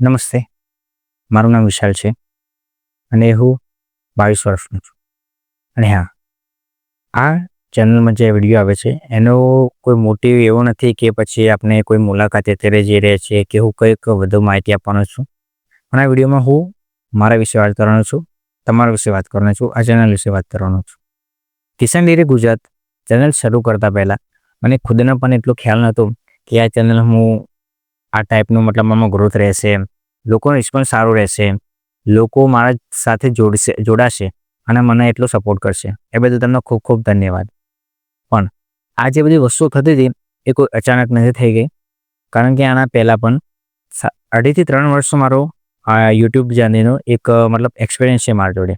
નમસ્તે. મારું નામ વિશાલ છે અને હું બાવીસ વર્ષનો છું. અને હા, આ ચેનલમાં જે વીડિયો આવે છે, એનો કોઈ મોટિવ એવો નથી કે પછી આપણે કોઈ મુલાકાત અત્યારે જઈ રહ્યા છીએ કે હું કંઈક વધુ માહિતી આપવાનો છું. પણ આ વિડીયોમાં હું મારા વિશે વાત કરવાનો છું, તમારા વિશે વાત કરવાનો છું, આ ચેનલ વિશે વાત કરવાનો છું. કિસાન ડેરી ગુજરાત ચેનલ શરૂ કરતાં પહેલાં મને ખુદનો પણ એટલો ખ્યાલ નહોતો કે આ ચેનલ હું આ ટાઈપનું મતલબ આમાં ગ્રોથ રહેશે. લોકોનો રિસ્પોન્સ સારો રહેશે. લોકો મારા સાથે જોડશે, જોડાશે અને મને એટલો સપોર્ટ કરશે. એ બદલ તમને ખૂબ ખૂબ ધન્યવાદ. પણ આ જે બધી વસ્તુઓ થતી હતી એ કોઈ અચાનક નથી થઈ ગઈ. કારણ કે આના પહેલાં પણ અઢીથી ત્રણ વર્ષો મારો યુટ્યુબ જર્નીનો એક, મતલબ એક્સપિરિયન્સ છે મારા જોડે.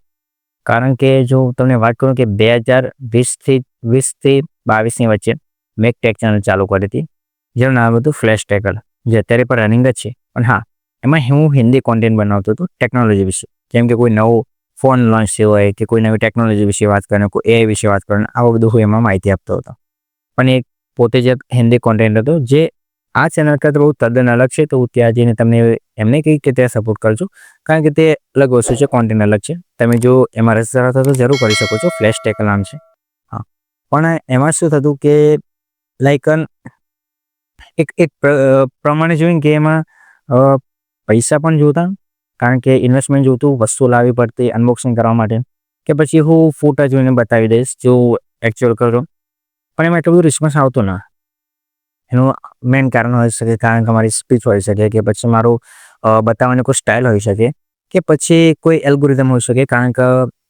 કારણ કે જો તમને વાત કરું કે બે હજાર વીસથી વીસથી બાવીસની વચ્ચે મેં એક ટેક ચેનલ ચાલુ કરી હતી. જેનું નામ હતું ફ્લેશ ટેકલ જે અત્યારે પણ રનિંગ જ છે. પણ હા, એમાં હું હિન્દી કોન્ટેન્ટ બનાવતો હતો ટેકનોલોજી વિશે. જેમ કે કોઈ નવો ફોન લોન્ચ થયો હોય કે કોઈ નવી ટેકનોલોજી વિશે વાત કરે કોઈ એઆઈ વિશે વાત કરે આવું બધું હું એમાં માહિતી આપતો હતો. પણ એ પોતે જ હિન્દી કોન્ટેન્ટ હતો જે આ ચેનલ કરતાં બહુ તદ્દન અલગ છે. તો હું ત્યાં જઈને તમને એમને કહી કે ત્યાં સપોર્ટ કરજો. કારણ કે તે અલગ વસ્તુ છે કોન્ટેન્ટ અલગ છે. તમે જો એમાં રસ ધરાવતા તો જરૂર કરી શકો છો. ફ્લેશ ટેકલ નામ છે. હા. પણ એમાં શું થતું કે લાઈક એક એક પ્રમાણે જોઈને કે એમાં પૈસા પણ જોતા, કારણ કે ઇન્વેસ્ટમેન્ટ જોતું વસ્તુ લાવવી પડતી અનબોક્સિંગ કરવા માટે. કે પછી હું ફોટા જોઈને બતાવી દઈશ, જો એકચ્યુઅલ કરો. પણ એમાં એટલું બધું રિસ્પોન્સ આવતો ના. એનું મેઇન કારણ હોઈ શકે, કારણ કે મારી સ્પીચ હોઈ શકે, કે પછી મારું બતાવવાની કોઈ સ્ટાઇલ હોઈ શકે, કે પછી કોઈ એલ્ગોરિધમ હોઈ શકે, કારણ કે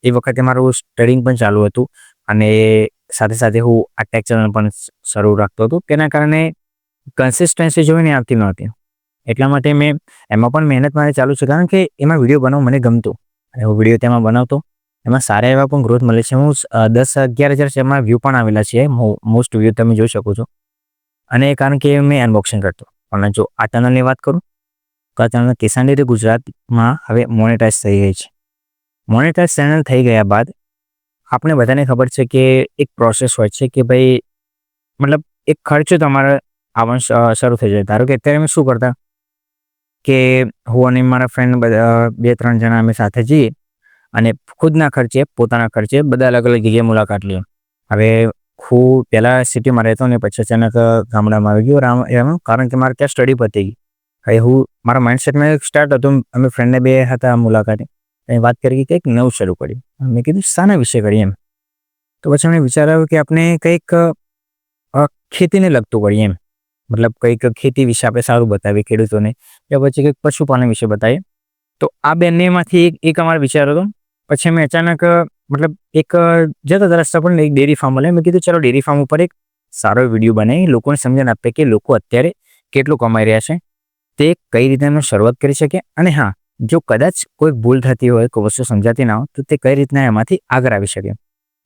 એ વખતે મારું સ્ટડિંગ પણ ચાલુ હતું, અને સાથે સાથે હું આ ટેક ચેનલ પણ શરૂ રાખતો હતો. તેના કારણે કન્સિસ્ટન્સી જોઈને આવતી નહોતી એટલા માટે મેં એમાં પણ મહેનત મારે ચાલુ છે. કારણ કે એમાં વીડિયો બનાવવું મને ગમતું. અને હું વીડિયો તેમાં બનાવતો. એમાં સારા એવા પણ ગ્રોથ મળે છે. હું દસ અગિયાર હજાર એમાં વ્યૂ પણ આવેલા છે મોસ્ટ વ્યૂ તમે જોઈ શકો છો. અને કારણ કે મેં અનબોક્સિંગ કરતો. પણ જો આ ચેનલની વાત કરું, તો આ ચેનલ કિસાન ડેરી ગુજરાતમાં હવે મોનેટાઈઝ થઈ ગઈ છે. મોનેટાઇઝ ચેનલ થઈ ગયા બાદ આપણે બધાને ખબર છે કે એક પ્રોસેસ હોય છે કે ભાઈ, મતલબ એક ખર્ચો તમારે આવવાનું શરૂ થઈ જાય. ધારો કે અત્યારે અમે શું કરતા? કે હું અને મારા ફ્રેન્ડ બધા બે ત્રણ જણા અમે સાથે જઈએ અને ખુદના ખર્ચે, પોતાના ખર્ચે બધા અલગ અલગ જગ્યાએ મુલાકાત લઈએ. હવે હું પહેલાં સિટીમાં રહેતો ને પછી અચાનક ગામડામાં આવી ગયો રામ, એમાં, કારણ કે મારે ત્યાં સ્ટડી પતી ગઈ. હવે હું, મારા માઇન્ડસેટમાં એક સ્ટાર્ટ હતું, અમે ફ્રેન્ડને બે હતા મુલાકાતે. એ વાત કરી કે કંઈક નવું શરૂ કર્યું મેં કીધું, શાના વિશે કરીએ એમ. તો પછી મને વિચાર આવ્યો કે આપણે કંઈક ખેતીને લગતું કરીએ એમ. મતલબ કંઈક ખેતી વિશે આપણે સારું બતાવીએ ખેડૂતોને. કે પછી કંઈક પશુપાલન વિશે બતાવીએ. તો આ બંનેમાંથી એક એક અમારો વિચાર હતો. પછી અમે અચાનક, મતલબ એક જતા હતા રસ્તા પર એક ડેરી ફાર્મ મળે મેં કીધું, ચાલો ડેરી ફાર્મ ઉપર એક સારો વીડિયો બનાવી. લોકોને સમજણ આપે કે લોકો અત્યારે કેટલું કમાઈ રહ્યા છે. તે કઈ રીતે એમને શરૂઆત કરી શકે? અને હા, જો કદાચ કોઈ ભૂલ થતી હોય, કોઈ વસ્તુ સમજાતી ના હોય, તો તે કઈ રીતના એમાંથી આગળ આવી શકે?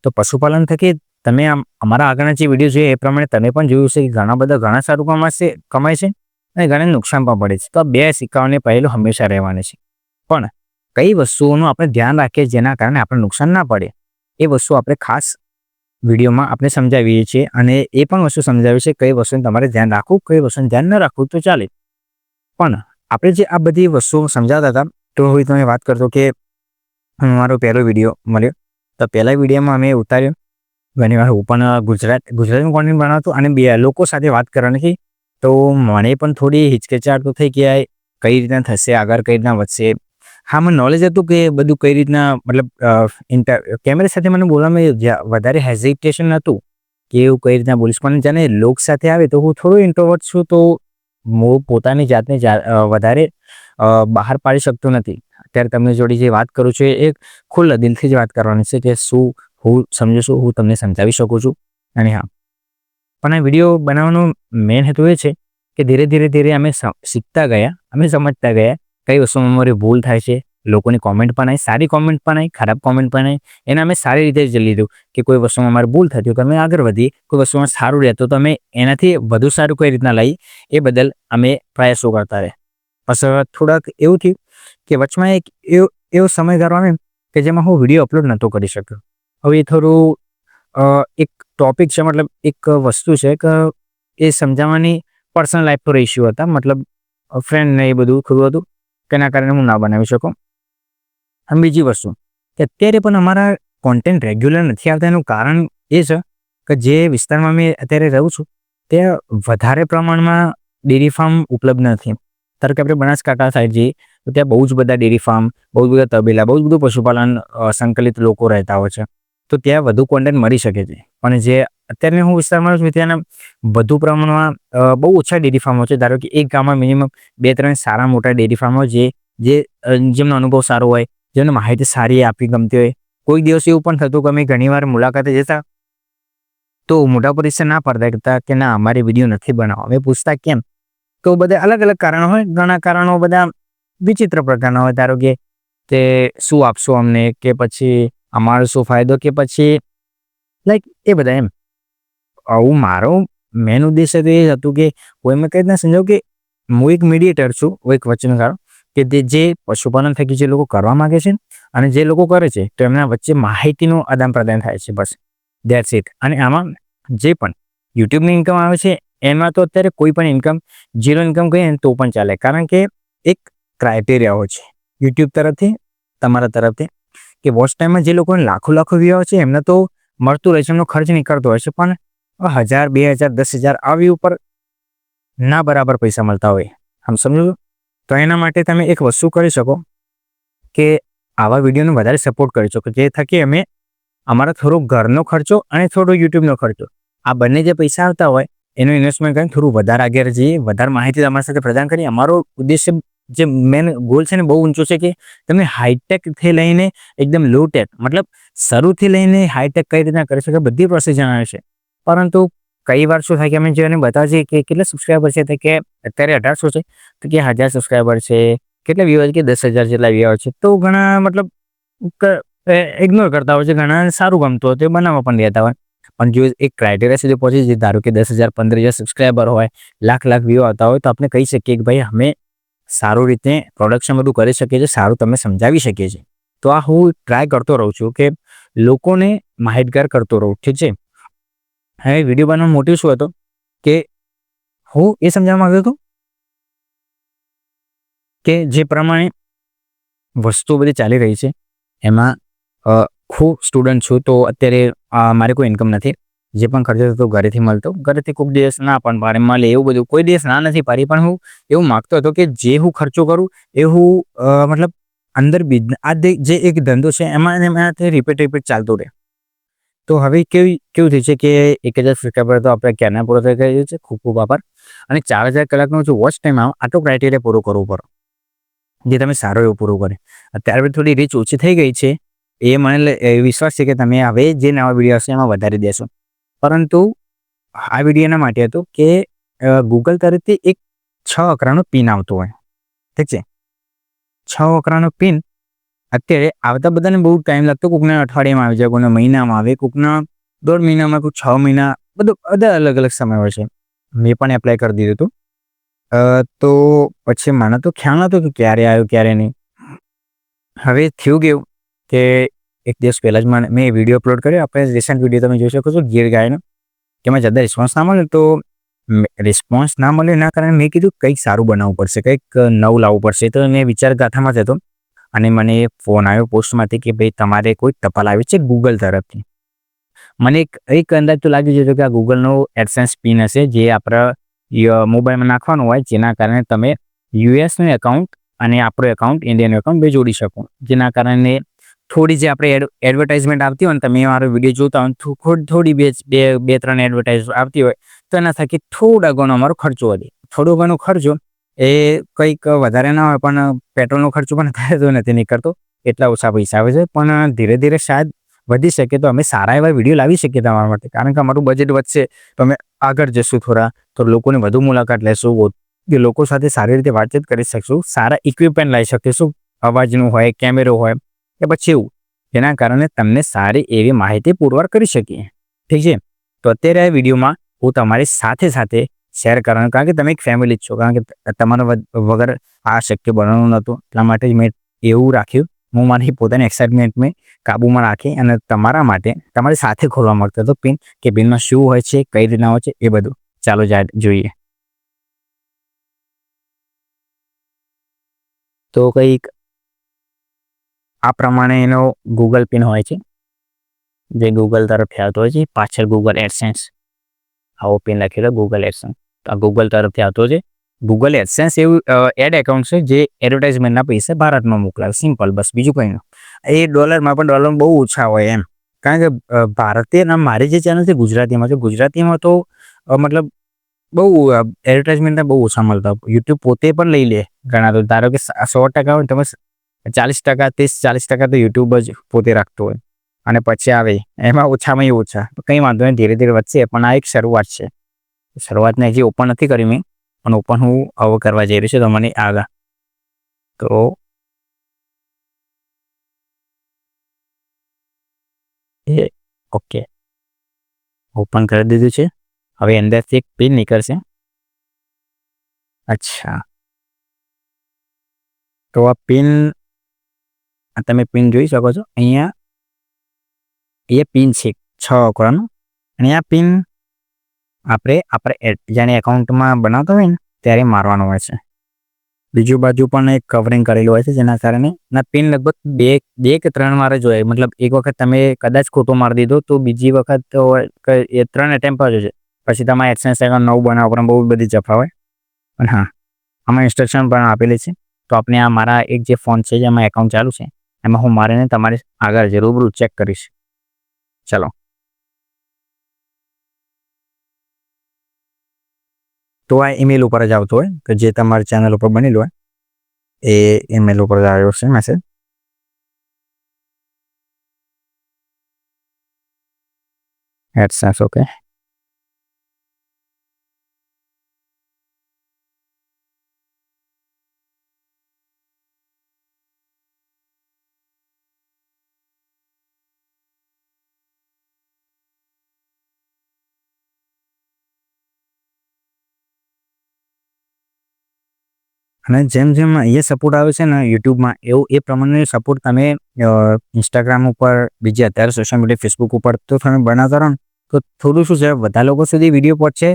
તો પશુપાલન થકી તમે આમ અમારા આગળના જે વીડિયો જોઈએ એ પ્રમાણે તમે પણ જોયું છે કે ઘણા બધા ઘણા સારું કમાશે કમાય છે અને ઘણા નુકસાન પણ પડે છે. તો બે સિક્કાઓને પહેલું હંમેશા રહેવાની છે. પણ કઈ વસ્તુઓનું આપણે ધ્યાન રાખીએ જેના કારણે આપણે નુકસાન ના પડે, એ વસ્તુ આપણે ખાસ વિડીયોમાં આપણે સમજાવીએ છીએ અને એ પણ વસ્તુ સમજાવીએ છે કઈ વસ્તુને તમારે ધ્યાન રાખવું, કઈ વસ્તુને ધ્યાન ન રાખવું તો ચાલે. પણ આપણે જે આ બધી વસ્તુઓ સમજાવતા હતા, તો હું તમે વાત કરતો કે મારો પહેલો વીડિયો મળ્યો. તો પહેલા વિડીયોમાં અમે ઉતાર્યો ઘણી વાર હું પણ ગુજરાત ગુજરાતીમાં કોન્ટેન્ટ બનાવતો અને બે લોકો સાથે વાત કરવાની હતી. તો મને પણ થોડી હિચકિચાટ તો થઈ ગયા, કઈ રીતના થશે, આગળ કઈ રીતના વધશે. હા, મને નોલેજ હતું કે બધું કઈ રીતના, મતલબ કેમેરા સાથે મને બોલવામાં વધારે હેઝિટેશન હતું કે એવું કઈ રીતના બોલીશ. પણ જાણે લોક સાથે આવે તો હું થોડું ઇન્ટ્રોવર્ટ છું તો હું પોતાની જાતને વધારે બહાર પાડી શકતો નથી. અત્યારે તમને જોડે જે વાત કરું છું એ ખુલ્લા દિલથી જ વાત કરવાની છે કે શું હું સમજો છું, હું તમને સમજાવી શકું છું. અને હા, પણ આ વીડિયો બનાવવાનો મેઇન હેતુ એ છે કે ધીરે ધીરે ધીરે અમે શીખતા ગયા, અમે સમજતા ગયા કઈ વસ્તુમાં અમારી ભૂલ થાય છે, લોકોની કોમેન્ટ પણ આવી, સારી કોમેન્ટ પણ આવી, ખરાબ કોમેન્ટ પણ આવી. એને અમે સારી રીતે જ લીધું કે કોઈ વસ્તુમાં અમારે ભૂલ થતી હોય તો અમે આગળ વધીએ, કોઈ વસ્તુમાં સારું રહેતું તો અમે એનાથી વધુ સારું કઈ રીતના લઈ એ બદલ અમે પ્રયાસો કરતા રહે પછી થોડાક એવું થયું કે વચમાં એક એવો એવો સમયગાળો આવે કે જેમાં હું વીડિયો અપલોડ નહોતો કરી શક્યો. હવે એ થોડું એક ટોપિક છે, મતલબ એક વસ્તુ છે કે એ સમજાવવાની પર્સનલ લાઈફ પર ઇસ્યુ હતા. મતલબ ફ્રેન્ડ ને એ બધું થોડું હતું એના કારણે હું ના બનાવી શકું. અને બીજી વસ્તુ કે અત્યારે પણ અમારા કોન્ટેન્ટ રેગ્યુલર નથી આવતા. એનું કારણ એ છે કે જે વિસ્તારમાં મેં અત્યારે રહું છું, તે વધારે પ્રમાણમાં ડેરી ફાર્મ ઉપલબ્ધ નથી. ધારો કે આપણે બનાસકાંઠા સાઈડ જઈએ, તો ત્યાં બહુ જ બધા ડેરી ફાર્મ બહુ જ બધા તબેલા, બહુ જ બધું પશુપાલન સંકલિત લોકો રહેતા હોય છે. તો ત્યાં વધુ કોન્ટેન્ટ મળી શકે છે. અને જે અત્યારે હું વિસ્તારમાં છું, ત્યાંના વધુ પ્રમાણમાં બહુ ઓછા ડેરી ફાર્મો છે. ધારો કે એક ગામમાં મિનિમમ બે, ત્રણ સારા મોટા ડેરી ફાર્મો જે જે જેમનો અનુભવ સારો હોય, જેમને માહિતી સારી આપી ગમતી હોય. કોઈ દિવસ એવું પણ થતું કે અમે ઘણીવાર મુલાકાતે જતા તો મોટા પરિસર ના પડતા કરતા કે ના, અમારે વીડિયો નથી બનાવવા. અમે પૂછતા કેમ? તો બધા અલગ અલગ કારણો હોય. ઘણા કારણો બધા વિચિત્ર પ્રકારના હોય. ધારો કે તે શું આપશો અમને? કે પછી અમારો શું ફાયદો કે પછી લાઈક એ બધા એમ. આવું મારો મેન ઉદ્દેશ્ય તો એ હતું કે, કોઈ મેં કઈ રીતના સમજાવું કે, હું એક મીડિયેટર છું, હું એક વચનકાર કે તે જે પશુપાલન થકી જે લોકો કરવા માંગે છે અને જે લોકો કરે છે, તો એમના વચ્ચે માહિતીનું આદાન પ્રદાન થાય છે, બસ. દેટ્સ ઇટ અને આમાં જે પણ યુટ્યુબની ઇન્કમ આવે છે, એમાં તો અત્યારે કોઈ પણ ઇન્કમ ઝીરો ઇન્કમ કહીએ ને તો પણ ચાલે. કારણ કે એક ક્રાઇટેરિયા હોય છે. યુટ્યુબ તરફથી, તમારા તરફથી કે વોચ ટાઈમમાં જે લોકોને લાખો લાખો વ્યૂ આવે છે, એમને તો મળતું રહે છે, એમનો ખર્ચ નીકળતો હોય છે, પણ હજાર, બે હજાર, દસ હજાર આ વ્યૂ પર ના બરાબર પૈસા મળતા હોય. આમ સમજો તો એના માટે તમે એક વસ્તુ કરી શકો કે આવા વિડીયોને વધારે સપોર્ટ કરી શકો, જે થકી અમે અમારા થોડો ઘરનો ખર્ચો અને થોડો યુટ્યુબનો ખર્ચો, આ બંને જે પૈસા આવતા હોય, એનું ઇન્વેસ્ટમેન્ટ કરીને થોડું વધારે આગળ જઈએ, વધારે માહિતી તમારી સાથે પ્રદાન કરીએ. અમારો ઉદ્દેશ્ય જે મેન ગોલ છે ને બહુ ઊંચો છે કે તમે હાઈટેકથી લઈને એકદમ લો ટેક મતલબ શરૂથી લઈને હાઈટેક કઈ રીતના કરી શકે બધી પ્રોસેસ જણાવે છે. પરંતુ કઈ વાર શું થાય કે અમે જેને બતાવીએ કે કેટલા સબસ્ક્રાઈબર છે કે અત્યારે અઢારસો છે, તો કે હજાર સબસ્ક્રાઈબર છે, કેટલા વ્યૂઅર કે દસ હજાર જેટલા વ્યૂઅર છે, તો ઘણા મતલબ ઇગ્નોર કરતા હોય છે, ઘણા સારું ગમતું હોય તો બનાવવા પણ દેતા હોય. પણ જો એક ક્રાઇટેરિયા સુધી પહોંચી જાય ધારો કે દસ હજાર, પંદર હજાર સબસ્ક્રાઈબર હોય, લાખ લાખ વ્યૂ આવતા હોય, તો આપણે કહી શકીએ કે ભાઈ, અમે સારું રીતે પ્રોડક્શન બધું કરી શકીએ છીએ, સારું તમે સમજાવી શકીએ છીએ. તો આ હું ટ્રાય કરતો રહું છું કે લોકોને માહિતગાર કરતો રહું, ઠીક છે? હવે વીડિયો બનાવવાનો મોટિવ શું હતો કે હું એ સમજાવવા માંગતો હતો કે જે પ્રમાણે વસ્તુઓ બધી ચાલી રહી છે, એમાં ખૂબ સ્ટુડન્ટ છું તો અત્યારે મારે કોઈ ઇન્કમ નથી. જે પણ ખર્ચો થતો ઘરેથી મળતો. ઘરેથી કોઈક દિવસ ના પણ પાડે મળે, એવું બધું. કોઈ દિવસ ના નથી પાડી પણ હું એવું માગતો હતો કે જે હું ખર્ચો કરું એ હું મતલબ અંદર બિઝનેસ આ જે- એક ધંધો છે એમાં એમાંથી રિપીટ રિપીટ ચાલતું રહે. તો હવે કેવી, કેવું થયું છે કે એક હજાર સબસ્ક્રાઈબર તો આપણે ક્યારના પૂરો થઈ ગયો છે? ખૂબ ખૂબ આભાર. અને ચાર હજાર કલાકનો જો વોચ ટાઈમ આવે, આટલો ક્રાઇટેરિયા પૂરો કરવો પડે. જે તમે સારો એવો પૂરો કરે અત્યારે થોડી રીચ ઓછી થઈ ગઈ છે. એ મને વિશ્વાસ છે કે તમે હવે જે નવા વીડિયો હશે એમાં વધારી દેશો. પરંતુ આ વીડિયો એના માટે હતો કે ગૂગલ તરફથી એક છ અકરાનો પિન આવતો હોય. ઠીક છે? છ અકરાનો પિન અત્યારે આવતા બધાને બહુ ટાઈમ લાગતો. કોકના અઠવાડિયામાં આવી જાય કોઈના મહિનામાં આવે, કોકના દોઢ મહિનામાં કોઈ છ મહિના, બધું, બધા અલગ અલગ સમય હોય છે. મેં પણ એપ્લાય કરી દીધું હતું. તો પછી મને તો ખ્યાલ નહોતો કે ક્યારે આવ્યો, ક્યારે નહીં. હવે થયું કેવું કે એક દિવસ પહેલાં જ મને, મેં વીડિયો અપલોડ કર્યો. આપણે રિસન્ટ વીડિયો તમે જોઈ શકો છો, ગીર ગાયનો તેમાં જતા રિસ્પોન્સ ના મળે. તો રિસ્પોન્સ ના મળે એના કારણે મેં કીધું કંઈક સારું બનાવવું પડશે, કંઈક નવું લાવવું પડશે. તો મેં વિચાર ગાથામાં જતો અને મને ફોન આવ્યો પોસ્ટમાંથી કે ભાઈ તમારે કોઈ ટપાલ આવી છે ગૂગલ તરફથી. મને એક એક અંદાજ તો લાગી જતો કે આ ગૂગલનો એડસેન્સ પિન હશે, જે આપણા મોબાઈલમાં નાખવાનું હોય, જેના કારણે તમે યુએસનું એકાઉન્ટ અને આપણું એકાઉન્ટ ઇન્ડિયન એકાઉન્ટ બે જોડી શકો. જેના કારણે થોડી જે આપણે એડ એડવર્ટાઇઝમેન્ટ આવતી હોય ને તમે મારો વીડિયો જોતા હોય થોડી બે બે બે ત્રણ એડવર્ટાઇઝ આવતી હોય, તો એના થકી થોડા ઘણો અમારો ખર્ચો વધે. થોડો ઘણો ખર્ચો એ કંઈક વધારે ના હોય, પણ પેટ્રોલનો ખર્ચો પણ થતો નથી નીકળતો, એટલા ઓછા પૈસા આવે છે. પણ ધીરે ધીરે શાયદ વધી શકે તો અમે સારા એવા વીડિયો લાવી શકીએ તમારા માટે, કારણ કે અમારું બજેટ વધશે. તો અમે આગળ જશું થોડા, તો લોકોની વધુ મુલાકાત લેશું લોકો સાથે સારી રીતે વાતચીત કરી શકશું, સારા ઇક્વિપમેન્ટ લાવી શકીશું. અવાજનું હોય કેમેરો હોય કે પછી એવું. જેના કારણે તમને સારી એવી માહિતી પુરવાર કરી શકીએ. ઠીક છે? તો અત્યારે આ વિડીયોમાં હું તમારી સાથે સાથે શેર કરવાનું, કારણ કે તમે એક ફેમિલી જ છો, કારણ કે તમારા વગર આ શક્ય બનવાનું નહોતું. એટલા માટે મેં એવું રાખ્યું. હું મારી પોતાની એક્સાઇટમેન્ટને કાબૂમાં રાખી અને તમારા માટે તમારી સાથે ખોલવા માંગતો હતો. પિન કે પિનમાં શું હોય છે, કઈ રીતના હોય છે, એ બધું. ચાલો જોઈએ. તો કંઈક આ પ્રમાણે એનો ગૂગલ પિન હોય છે. જે ગૂગલ તરફથી આવતો હોય છે. પાછળ ગૂગલ એડસેન્સ આવો પિન લખેલો ગૂગલ એડસેન્સ આ ગૂગલ તરફથી આવતો છે. ગૂગલ એડસેન્સ એવું એડ એકાઉન્ટ છે જે એડવર્ટાઇઝમેન્ટના પૈસા ભારતમાં મોકલાવે સિમ્પલ બસ બીજું કંઈ નહીં એ ડોલરમાં પણ ડોલર બહુ ઓછા હોય એમ. કારણ કે ભારતીય મારી જે ચેનલ છે ગુજરાતીમાં છે. ગુજરાતીમાં તો મતલબ બહુ એડવર્ટાઇઝમેન્ટના બહુ ઓછા મળતા યુટ્યુબ પોતે પણ લઈ લે ઘણા તો. ધારો કે સો ટકા હોય તમે ચાલીસ ટકા ત્રીસ, ચાલીસ ટકા તો યુટ્યુબ જ પોતે રાખતો હોય. અને પછી આવે, એમાં ઓછામાં ઓછા કંઈ વાંધો નહીં, ધીરે ધીરે વધશે, પણ આ એક શરૂઆત છે. શરૂઆતને હજી ઓપન નથી કરી મેં, પણ ઓપન હું હવે કરવા જઈ રહ્યો છું તમને આગળ. તો એ, ઓકે. ઓપન કરી દીધું છે. હવે અંદરથી એક પિન નીકળશે. અચ્છા. તો આ પિન તમે પિન જોઈ શકો છો. અહીંયા એ પિન છે, છ અકવાનો અને આ પિન આપણે આપણે જાણે એકાઉન્ટમાં બનાવતા હોય ને, ત્યારે મારવાનો હોય છે. બીજું બાજુ પણ એક કવરિંગ કરેલું હોય છે, જેના કારણે ના પિન લગભગ બે બે કે ત્રણ વાર જ હોય. મતલબ એક વખત તમે કદાચ ખોટો મારી દીધો, તો બીજી વખત એ ત્રણ એટેમ્પ જ છે. પછી તમારે એક્સચેન્જ એકાઉન્ટ નવું બનાવવા પણ બહુ બધી જફા હોય. પણ હા, આમાં ઇન્સ્ટ્રક્શન પણ આપેલી છે. તો આપણે આ મારા એક જે ફોન છે જેમાં એકાઉન્ટ ચાલુ છે એમાં હું મારીને તમારી આગળ જે રૂબરૂ ચેક કરીશ. ચલો. તો આ ઈમેલ ઉપર જ આવતો હોય, કે જે તમારી ચેનલ ઉપર બનેલું હોય, એ ઈમેલ ઉપર જ આવ્યો છે મેસેજ એડસેન્સ ઓકે અને જેમ જેમ અહીંયા સપોર્ટ આવે છે ને યુટ્યુબમાં, એવું એ પ્રમાણે સપોર્ટ તમે ઇન્સ્ટાગ્રામ ઉપર, બીજી અત્યારે સોશિયલ મીડિયા ફેસબુક ઉપર તો તમે બનાવતા રહો તો થોડું શું છે, વધારે લોકો સુધી વીડિયો પહોંચશે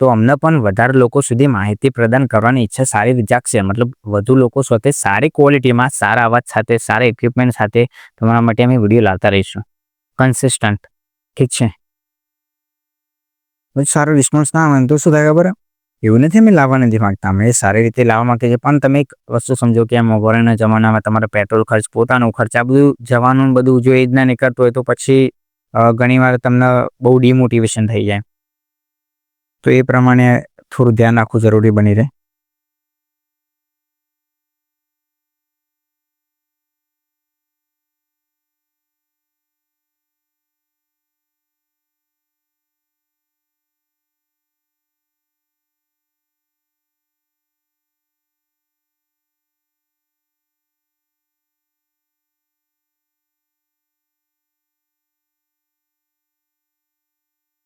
તો અમને પણ વધારે લોકો સુધી માહિતી પ્રદાન કરવાની ઈચ્છા સારી જાગશે. મતલબ વધુ લોકો સાથે સારી ક્વોલિટીમાં સારા અવાજ સાથે, સારા ઇક્વિપમેન્ટ સાથે તમારા માટે અમે વીડિયો લાવતા રહીશું. કન્સિસ્ટન્ટ ઠીક છે? સારો રિસ્પોન્સ ના આવે તો શું થાય ખબર? એવું નથી અમે લાવવા નથી માગતા. અમે સારી રીતે લાવવા માગીએ છીએ. પણ તમે એક વસ્તુ સમજો કે આ મોંઘવારીના જમાનામાં તમારે પેટ્રોલ ખર્ચ, પોતાનો ખર્ચ, આ બધું જવાનું બધું જો એ જ નીકળતું હોય તો પછી ઘણીવાર તમને બહુ ડિમોટિવેશન થઈ જાય. તો એ પ્રમાણે થોડું ધ્યાન રાખવું જરૂરી બની રહે.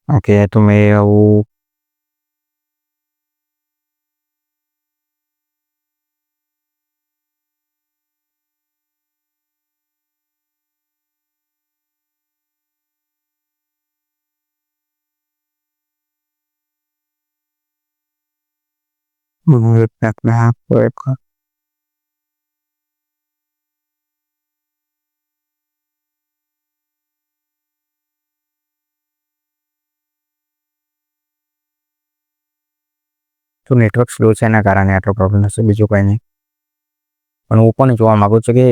ઓકે તો મેં આવું Muy bien, તો નેટવર્ક સ્લો છે એના કારણે આટલો પ્રોબ્લેમ હશે બીજું કંઈ નહીં. પણ હું પણ જોવા માગું છું કે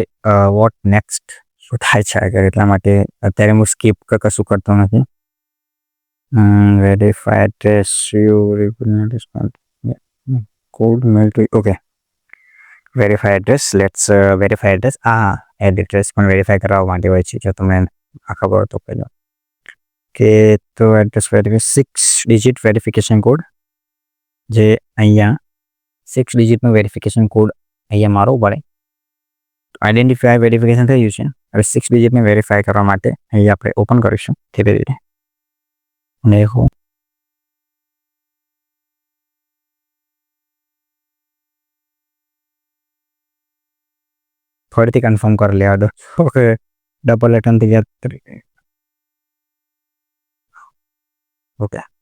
વોટ નેક્સ્ટ શું થાય છે આગળ? એટલા માટે અત્યારે હું સ્કીપ કશું કરતો નથી. Verify address you code mail to okay verify address let's verify address આ એડ એડ્રેસ પણ વેરીફાઈ કરવા માટે હોય છે, જો તમને આ ખબર તો કહેજો કે તો address verify six digit verification code જે અહીંયા સિક્સ ડિજિટનો વેરિફિકેશન કોડ અહીંયા મારવો પડે. આઈડેન્ટિફાય વેરિફિકેશન થઈ ગયું છે. હવે સિક્સ ડિજિટને વેરીફાય કરવા માટે અહીંયા આપણે ઓપન કરીશું ધીરે ધીરે. અને હું ફરીથી કન્ફર્મ કરી લેવા દો. ઓકે. ડબલ એટન થઈ ગયા ઓકે.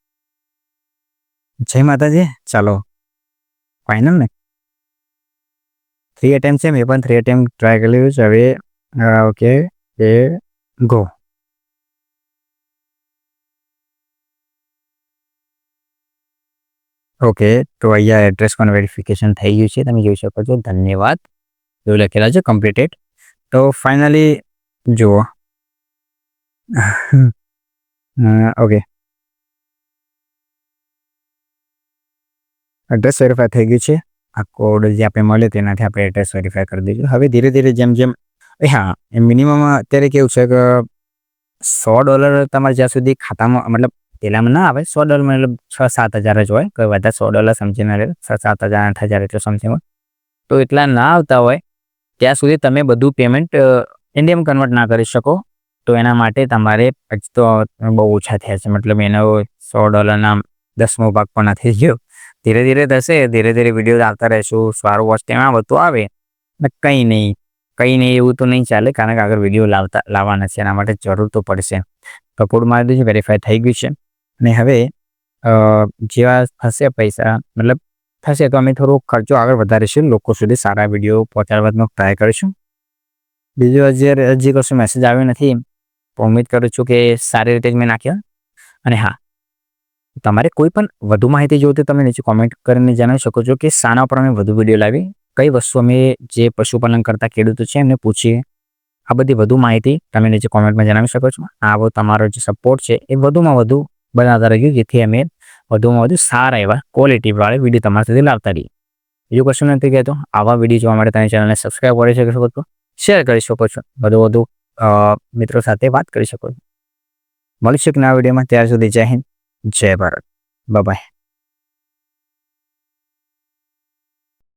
જય માતાજી ચાલો ફાઇનલ ને થ્રી એટેમ્પ છે મેં પણ થ્રી એટેમ્પ ટ્રાય કરી લીધું છે હવે ઓકે એ ગો ઓકે તો અહીંયા એડ્રેસ પણ વેરિફિકેશન થઈ ગયું છે તમે જોઈ શકો છો ધન્યવાદ એવું લખેલા છે કમ્પ્લીટેડ તો ફાઇનલી જુઓ ઓકે એડ્રેસ વેરીફાઈ થઈ ગયું છે. આ કોડ જે આપણે મળે તેનાથી આપણે એડ્રેસ વેરીફાઈ કરી દઈશું હવે ધીરે ધીરે જેમ જેમ હા, એ મિનિમમ અત્યારે કેવું છે કે સો ડોલર તમારે જ્યાં સુધી ખાતામાં, મતલબ પેલામાં ના આવે, સો ડોલર મતલબ છ સાત હજાર જ હોય, કોઈ વધારે સો ડોલર સમજીને લે, છ સાત હજાર, આઠ હજાર એટલું સમથિંગ હોય. તો એટલા ના આવતા હોય, ત્યાં સુધી તમે બધું પેમેન્ટ ઇન્ડિયમ કન્વર્ટ ના કરી શકો. તો એના માટે તમારે તો બહુ ઓછા થયા છે, મતલબ એનો સો ડોલરના દસમો ભાગ પણ નથી ગયો. ધીરે ધીરે થશે ધીરે ધીરે વીડિયો આવતા રહેશું, સારું વોચ તેમાં બધું આવે. ને કંઈ નહીં કંઈ નહીં, એવું તો નહીં ચાલે, કારણ કે આગળ વીડિયો લાવતા, લાવવાના છે, એના માટે જરૂર તો પડશે. કપૂર મારી દીધું વેરીફાઈ થઈ ગયું છે. અને હવે જેવા થશે પૈસા, મતલબ થશે તો અમે થોડો ખર્ચો આગળ વધારીશું લોકો સુધી સારા વીડિયો પહોંચાડવાનો ટ્રાય કરીશું. બીજું હજી હજી કશું મેસેજ આવ્યો નથી ઉમ્મીદ કરું છું કે સારી રીતે જ મેં નાખ્યા. અને હા તમારે કોઈ પણ વધુ માહિતી જોઈતી તમે નીચે કોમેન્ટ કરીને જણાવી શકો છો કે શાના પર અમે વધુ વીડિયો લાવી. કઈ વસ્તુ અમે જે પશુપાલન કરતા ખેડૂતો છે એમને પૂછીએ. આ બધી વધુ માહિતી તમે નીચે કોમેન્ટમાં જણાવી શકો છો. આવો તમારો જે સપોર્ટ છે એ વધુમાં વધુ બનાવતા રહ્યું જેથી અમે વધુમાં વધુ સારા એવા ક્વોલિટીવાળા વીડિયો તમારા સુધી લાવતા રહીએ. બીજું કશું નથી કહેતો, આવા વીડિયો જોવા માટે તમે ચેનલને સબસ્ક્રાઈબ કરી શકો છો શેર કરી શકો છો, વધુ વધુ મિત્રો સાથે વાત કરી શકો છો. મળીશું શકે નવા વિડીયોમાં ત્યાર સુધી જય હિન્દ. জয় ভারত বাবাই